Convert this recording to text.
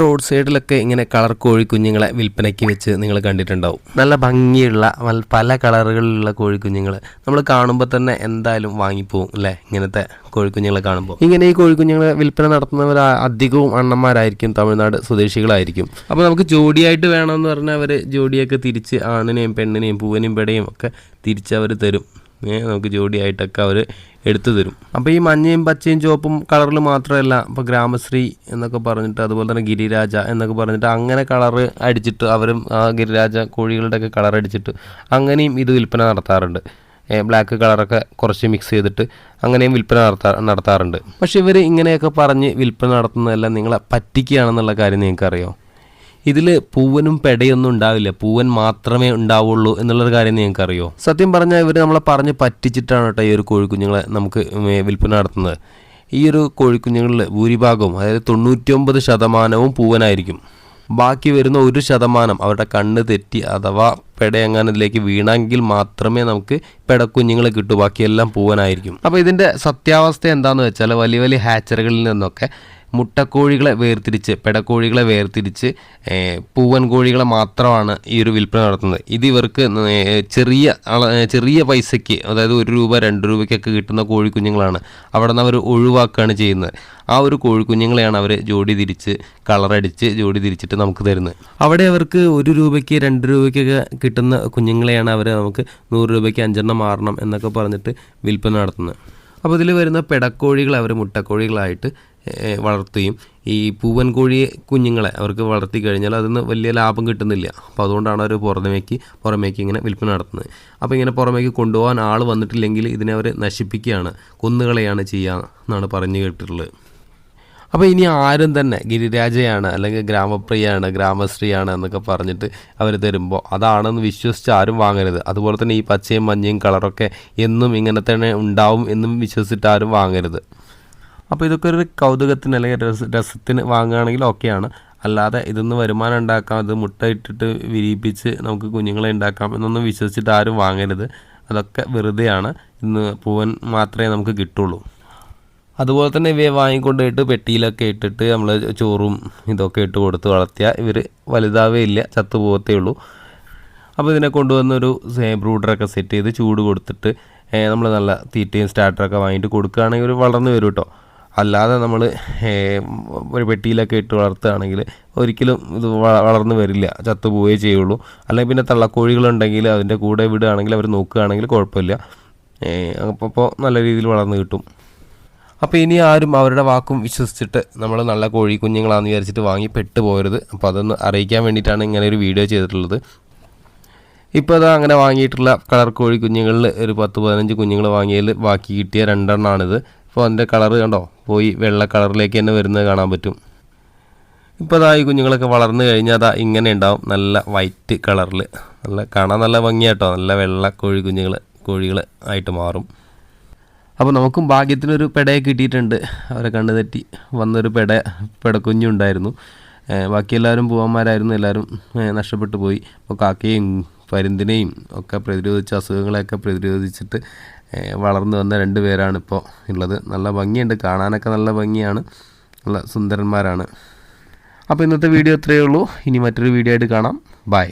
Road സൈഡിലൊക്കെ ഇങ്ങനെ colour കോഴിക്കുഞ്ഞുങ്ങളെ വിൽപ്പനയ്ക്ക് വെച്ച് നിങ്ങൾ കണ്ടിട്ടുണ്ടാവും. നല്ല ഭംഗിയുള്ള പല കളറുകളിലുള്ള കോഴിക്കുഞ്ഞുങ്ങൾ നമ്മൾ കാണുമ്പോൾ തന്നെ എന്തായാലും വാങ്ങിപ്പോവും അല്ലേ? ഇങ്ങനത്തെ കോഴിക്കുഞ്ഞുങ്ങളെ കാണുമ്പോൾ ഇങ്ങനെ ഈ കോഴിക്കുഞ്ഞുങ്ങളെ വിൽപ്പന നടത്തുന്നവർ അധികവും അണ്ണന്മാരായിരിക്കും തമിഴ്നാട് സ്വദേശികളായിരിക്കും. അപ്പോൾ നമുക്ക് ജോഡിയായിട്ട് വേണമെന്ന് പറഞ്ഞാൽ അവർ ജോഡിയൊക്കെ തിരിച്ച് ആണിനെയും പെണ്ണിനെയും പൂവനെയും പെടയും ഒക്കെ തിരിച്ച് അവർ തരും. നമുക്ക് ജോഡിയായിട്ടൊക്കെ അവർ എടുത്തു തരും. അപ്പോൾ ഈ മഞ്ഞയും പച്ചയും ചുവപ്പും കളറിൽ മാത്രമല്ല ഇപ്പോൾ ഗ്രാമശ്രീ എന്നൊക്കെ പറഞ്ഞിട്ട് അതുപോലെ തന്നെ ഗിരിരാജ എന്നൊക്കെ പറഞ്ഞിട്ട് അങ്ങനെ കളർ അടിച്ചിട്ട് അവരും ആ ഗിരിരാജ കോഴികളുടെയൊക്കെ കളർ അടിച്ചിട്ട് അങ്ങനെയും ഇത് വിൽപ്പന നടത്താറുണ്ട്. ബ്ലാക്ക് കളറൊക്കെ കുറച്ച് മിക്സ് ചെയ്തിട്ട് അങ്ങനെയും വിൽപ്പന നടത്താ നടത്താറുണ്ട്. പക്ഷേ ഇവർ ഇങ്ങനെയൊക്കെ പറഞ്ഞ് വിൽപ്പന നടത്തുന്നതെല്ലാം നിങ്ങളെ പറ്റിക്കുകയാണെന്നുള്ള കാര്യം നിങ്ങൾക്കറിയോ? ഇതിൽ പൂവനും പെടയൊന്നും ഉണ്ടാവില്ല. പൂവൻ മാത്രമേ ഉണ്ടാവുള്ളൂ എന്നുള്ളൊരു കാര്യം നിങ്ങൾക്ക് അറിയോ സത്യം പറഞ്ഞാൽ ഇവർ നമ്മളെ പറഞ്ഞ് പറ്റിച്ചിട്ടാണ് കേട്ടോ ഈ ഒരു കോഴിക്കുഞ്ഞുങ്ങളെ നമുക്ക് വിൽപ്പന നടത്തുന്നത്. ഈ ഒരു കോഴിക്കുഞ്ഞുങ്ങളിൽ ഭൂരിഭാഗവും അതായത് തൊണ്ണൂറ്റിയൊമ്പത് ശതമാനവും പൂവനായിരിക്കും. ബാക്കി വരുന്ന ഒരു ശതമാനം അവരുടെ കണ്ണ് തെറ്റി അഥവാ പെടയങ്ങാനതിലേക്ക് വീണെങ്കിൽ മാത്രമേ നമുക്ക് പെടക്കുഞ്ഞുങ്ങളെ കിട്ടൂ. ബാക്കിയെല്ലാം പൂവനായിരിക്കും. അപ്പോൾ ഇതിന്റെ സത്യാവസ്ഥ എന്താണെന്ന് വെച്ചാൽ വലിയ വലിയ ഹാച്ചറുകളിൽ നിന്നൊക്കെ മുട്ടക്കോഴികളെ വേർതിരിച്ച് പെടക്കോഴികളെ വേർതിരിച്ച് പൂവൻ കോഴികളെ മാത്രമാണ് ഈ ഒരു വിൽപ്പന നടത്തുന്നത്. ഇത് ഇവർക്ക് ചെറിയ ചെറിയ പൈസയ്ക്ക് അതായത് ഒരു രൂപ രണ്ട് രൂപയ്ക്കൊക്കെ കിട്ടുന്ന കോഴിക്കുഞ്ഞുങ്ങളാണ് അവിടെ നിന്ന് അവർ ഒഴിവാക്കുകയാണ് ചെയ്യുന്നത്. ആ ഒരു കോഴിക്കുഞ്ഞുങ്ങളെയാണ് അവർ ജോഡി തിരിച്ച് കളറടിച്ച് ജോഡി തിരിച്ചിട്ട് നമുക്ക് തരുന്നത്. അവിടെ അവർക്ക് ഒരു രൂപയ്ക്ക് രണ്ട് രൂപയ്ക്കൊക്കെ കിട്ടുന്ന കുഞ്ഞുങ്ങളെയാണ് അവർ നമുക്ക് നൂറ് രൂപയ്ക്ക് അഞ്ചെണ്ണം മാറണം എന്നൊക്കെ പറഞ്ഞിട്ട് വിൽപ്പന നടത്തുന്നത്. അപ്പോൾ ഇതിൽ വരുന്ന പെടക്കോഴികൾ അവർ മുട്ടക്കോഴികളായിട്ട് വളർത്തുകയും ഈ പൂവൻ കോഴി കുഞ്ഞുങ്ങളെ അവർക്ക് വളർത്തി കഴിഞ്ഞാൽ അതിന് വലിയ ലാഭം കിട്ടുന്നില്ല. അപ്പോൾ അതുകൊണ്ടാണ് അവർ പുറമേക്ക് പുറമേക്ക് ഇങ്ങനെ വിൽപ്പന നടത്തുന്നത്. അപ്പോൾ ഇങ്ങനെ പുറമേക്ക് കൊണ്ടുപോകാൻ ആൾ വന്നിട്ടില്ലെങ്കിൽ ഇതിനെ അവർ നശിപ്പിക്കുകയാണ് കൊന്നുകളയാണ് ചെയ്യുക എന്നാണ് പറഞ്ഞു കേട്ടിട്ടുള്ളത്. അപ്പോൾ ഇനി ആരും തന്നെ ഗിരിരാജയാണ് അല്ലെങ്കിൽ ഗ്രാമപ്രിയാണ് ഗ്രാമശ്രീയാണ് എന്നൊക്കെ പറഞ്ഞിട്ട് അവർ തരുമ്പോൾ അതാണെന്ന് വിശ്വസിച്ച് ആരും വാങ്ങരുത്. അതുപോലെ തന്നെ ഈ പച്ചയും മഞ്ഞയും കളറൊക്കെ എന്നും ഇങ്ങനെ തന്നെ ഉണ്ടാവും എന്നും വിശ്വസിച്ചിട്ട് ആരും വാങ്ങരുത്. അപ്പോൾ ഇതൊക്കെ ഒരു കൗതുകത്തിന് അല്ലെങ്കിൽ രസ രസത്തിന് വാങ്ങുകയാണെങ്കിൽ ഓക്കെയാണ്. അല്ലാതെ ഇതൊന്ന് വരുമാനം ഉണ്ടാക്കാം ഇത് മുട്ട ഇട്ടിട്ട് വിരിയിപ്പിച്ച് നമുക്ക് കുഞ്ഞുങ്ങളെ ഉണ്ടാക്കാം എന്നൊന്നും വിശ്വസിച്ചിട്ട് ആരും വാങ്ങരുത്. അതൊക്കെ വെറുതെയാണ്. ഇന്ന് പൂവൻ മാത്രമേ നമുക്ക് കിട്ടുള്ളൂ. അതുപോലെ തന്നെ ഇവയെ വാങ്ങിക്കൊണ്ടുപോയിട്ട് പെട്ടിയിലൊക്കെ ഇട്ടിട്ട് നമ്മൾ ചോറും ഇതൊക്കെ ഇട്ട് കൊടുത്ത് വളർത്തിയാൽ ഇവർ വലുതാവേ ഇല്ല ചത്തു പോകത്തേ ഉള്ളൂ. അപ്പോൾ ഇതിനെ കൊണ്ടുവന്നൊരു ബ്രൂഡറൊക്കെ സെറ്റ് ചെയ്ത് ചൂട് കൊടുത്തിട്ട് നമ്മൾ നല്ല തീറ്റയും സ്റ്റാർട്ടറൊക്കെ വാങ്ങിയിട്ട് കൊടുക്കുകയാണെങ്കിൽ ഒരു വളർന്നു വരും കേട്ടോ അല്ലാതെ നമ്മൾ ഒരു പെട്ടിയിലൊക്കെ ഇട്ട് വളർത്തുകയാണെങ്കിൽ ഒരിക്കലും ഇത് വളർന്നു വരില്ല ചത്തു പോവുകയേ ചെയ്യുള്ളൂ. അല്ലെങ്കിൽ പിന്നെ തള്ളക്കോഴികളുണ്ടെങ്കിൽ അതിന്റെ കൂടെ വിടുകയാണെങ്കിൽ അവർ നോക്കുകയാണെങ്കിൽ കുഴപ്പമില്ല. അപ്പോൾ നല്ല രീതിയിൽ വളർന്നു കിട്ടും. അപ്പോൾ ഇനി ആരും അവരുടെ വാക്കും വിശ്വസിച്ചിട്ട് നമ്മൾ നല്ല കോഴി കുഞ്ഞുങ്ങളാണെന്ന് വിചാരിച്ചിട്ട് വാങ്ങി പെട്ട് പോയരുത് അപ്പോൾ അതൊന്ന് അറിയിക്കാൻ വേണ്ടിയിട്ടാണ് ഇങ്ങനെ ഒരു വീഡിയോ ചെയ്തിട്ടുള്ളത്. ഇപ്പോൾ അത് അങ്ങനെ വാങ്ങിയിട്ടുള്ള കളർ കോഴി കുഞ്ഞുങ്ങളിൽ ഒരു പത്ത് പതിനഞ്ച് കുഞ്ഞുങ്ങൾ വാങ്ങിയതിൽ ബാക്കി കിട്ടിയ രണ്ടെണ്ണമാണിത് ഇപ്പോൾ അതിന്റെ കളർ കണ്ടോ? പോയി വെള്ള കളറിലേക്ക് തന്നെ വരുന്നത് കാണാൻ പറ്റും. ഇപ്പോൾ അതാ ഈ കുഞ്ഞുങ്ങളൊക്കെ വളർന്നു കഴിഞ്ഞാൽ അതാ ഇങ്ങനെ ഉണ്ടാവും. നല്ല വൈറ്റ് കളറിൽ നല്ല കാണാൻ നല്ല ഭംഗിയാട്ടോ. നല്ല വെള്ള കോഴി കുഞ്ഞുങ്ങൾ കോഴികൾ ആയിട്ട് മാറും. അപ്പോൾ നമുക്കും ഭാഗ്യത്തിനൊരു പെടയെ കിട്ടിയിട്ടുണ്ട്. അവരെ കണ്ണു തെറ്റി വന്നൊരു പെട പെടക്കുഞ്ഞുണ്ടായിരുന്നു ബാക്കി എല്ലാവരും പൂവന്മാരായിരുന്നു. എല്ലാവരും നഷ്ടപ്പെട്ടു പോയി. അപ്പോൾ കാക്കയും പരുന്തിനെയും ഒക്കെ പ്രതിരോധിച്ച് അസുഖങ്ങളെയൊക്കെ പ്രതിരോധിച്ചിട്ട് വളർന്നു വന്ന രണ്ട് പേരാണ് ഇപ്പോൾ ഉള്ളത്. നല്ല ഭംഗിയുണ്ട്. കാണാനൊക്കെ നല്ല ഭംഗിയാണ്. നല്ല സുന്ദരന്മാരാണ്. അപ്പോൾ ഇന്നത്തെ വീഡിയോ ഇത്രയേ ഉള്ളൂ. ഇനി മറ്റൊരു വീഡിയോ ആയിട്ട് കാണാം. ബൈ